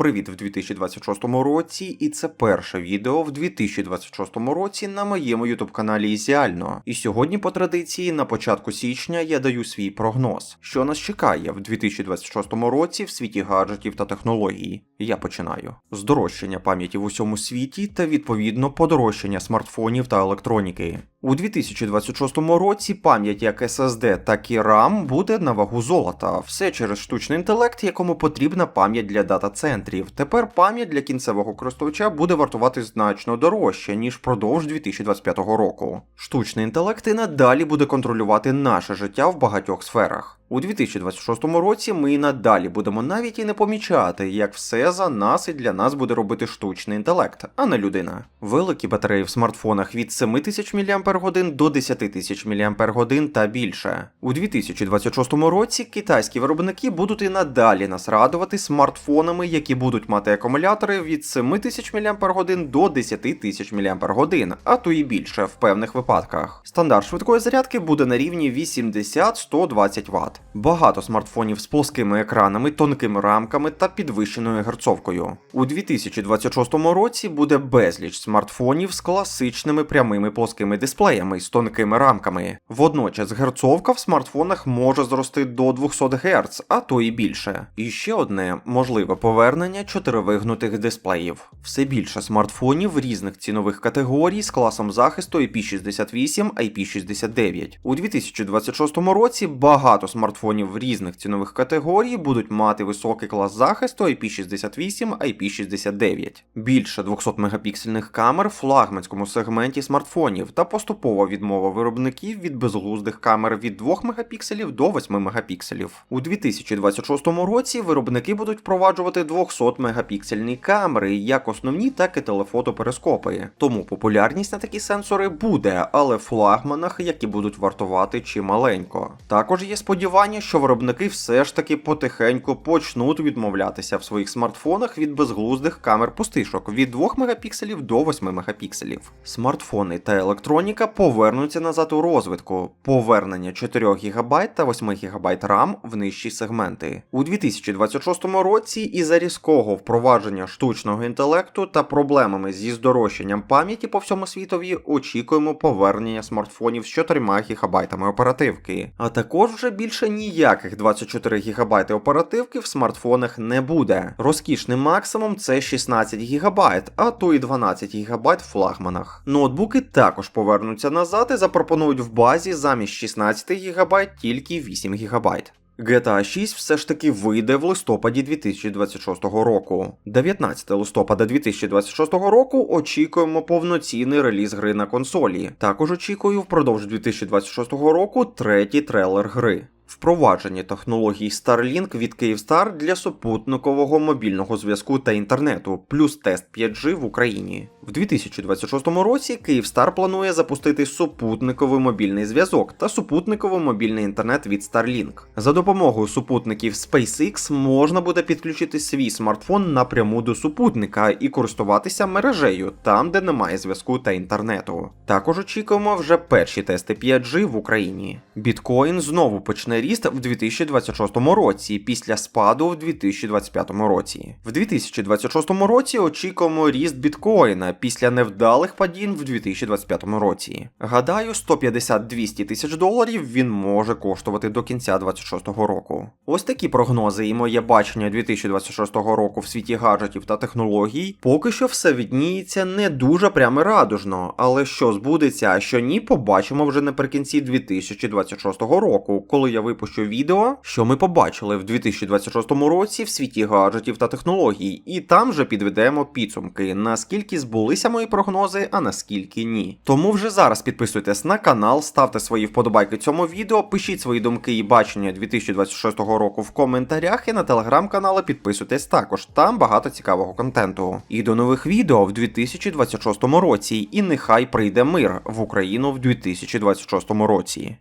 Привіт в 2026 році, і це перше відео в 2026 році на моєму ютуб каналі Ізіально. І сьогодні, по традиції, на початку січня я даю свій прогноз, що нас чекає в 2026 році в світі гаджетів та технологій. Я починаю. Здорожчання пам'яті в усьому світі та відповідно подорожчання смартфонів та електроніки. У 2026 році пам'ять як SSD, так і RAM буде на вагу золота. Все через штучний інтелект, якому потрібна пам'ять для дата-центрів. Тепер пам'ять для кінцевого користувача буде вартувати значно дорожче, ніж впродовж 2025 року. Штучний інтелект і надалі буде контролювати наше життя в багатьох сферах. У 2026 році ми і надалі будемо навіть і не помічати, як все за нас і для нас буде робити штучний інтелект, а не людина. Великі батареї в смартфонах від 7000 мАч до 10 тисяч мАч та більше. У 2026 році китайські виробники будуть і надалі нас радувати смартфонами, які будуть мати акумулятори від 7000 мАч до 10 тисяч мАч, а то і більше в певних випадках. Стандарт швидкої зарядки буде на рівні 80-120 Вт. Багато смартфонів з плоскими екранами, тонкими рамками та підвищеною герцовкою. У 2026 році буде безліч смартфонів з класичними прямими плоскими дисплеями з тонкими рамками. Водночас герцовка в смартфонах може зрости до 200 Гц, а то і більше. І ще одне можливе повернення чотиривигнутих дисплеїв. Все більше смартфонів різних цінових категорій з класом захисту IP68, IP69. У 2026 році багато смартфонів смартфонів різних цінових категорій будуть мати високий клас захисту IP68, IP69, більше 200 мегапіксельних камер в флагманському сегменті смартфонів та поступова відмова виробників від безглуздих камер від 2 мегапікселів до 8 мегапікселів. У 2026 році виробники будуть впроваджувати 200 мегапіксельні камери, як основні, так і телефотоперископи. Тому популярність на такі сенсори буде, але в флагманах, які будуть вартувати чималенько. Також є сподівання сподівання, що виробники все ж таки потихеньку почнуть відмовлятися в своїх смартфонах від безглуздих камер пустишок від 2 мегапікселів до 8 мегапікселів. Смартфони та електроніка повернуться назад у розвитку, повернення 4 ГБ та 8 ГБ RAM в нижчі сегменти. У 2026 році із-за різкого впровадження штучного інтелекту та проблемами зі здорожчанням пам'яті по всьому світові очікуємо повернення смартфонів з 4 ГБ оперативки, а також вже більше ніяких 24 ГБ оперативки в смартфонах не буде. Розкішний максимум це 16 ГБ, а то і 12 ГБ в флагманах. Ноутбуки також повернуться назад і запропонують в базі замість 16 ГБ тільки 8 ГБ. GTA 6 все ж таки вийде в листопаді 2026 року. 19 листопада 2026 року очікуємо повноцінний реліз гри на консолі. Також очікую впродовж 2026 року третій трейлер гри. Впровадження технологій Starlink від Київстар для супутникового мобільного зв'язку та інтернету, плюс тест 5G в Україні. В 2026 році Kyivstar планує запустити супутниковий мобільний зв'язок та супутниковий мобільний інтернет від Starlink. За допомогою супутників SpaceX можна буде підключити свій смартфон напряму до супутника і користуватися мережею там, де немає зв'язку та інтернету. Також очікуємо вже перші тести 5G в Україні. Біткоін знову почне ріст в 2026 році після спаду в 2025 році. В 2026 році очікуємо ріст біткоїна після невдалих падінь в 2025 році. Гадаю, 150-200 тисяч доларів він може коштувати до кінця 2026 року. Ось такі прогнози і моє бачення 2026 року в світі гаджетів та технологій. Поки що все відніється не дуже прямо радужно, але що збудеться, а що ні, побачимо вже наприкінці 2026 року, коли я випущу відео, що ми побачили в 2026 році в світі гаджетів та технологій, і там вже підведемо підсумки, наскільки збулися мої прогнози, а наскільки ні. Тому вже зараз підписуйтесь на канал, ставте свої вподобайки цьому відео, пишіть свої думки і бачення 2026 року в коментарях і на телеграм-канали підписуйтесь також, там багато цікавого контенту. І до нових відео в 2026 році, і нехай прийде мир в Україну в 2026 році.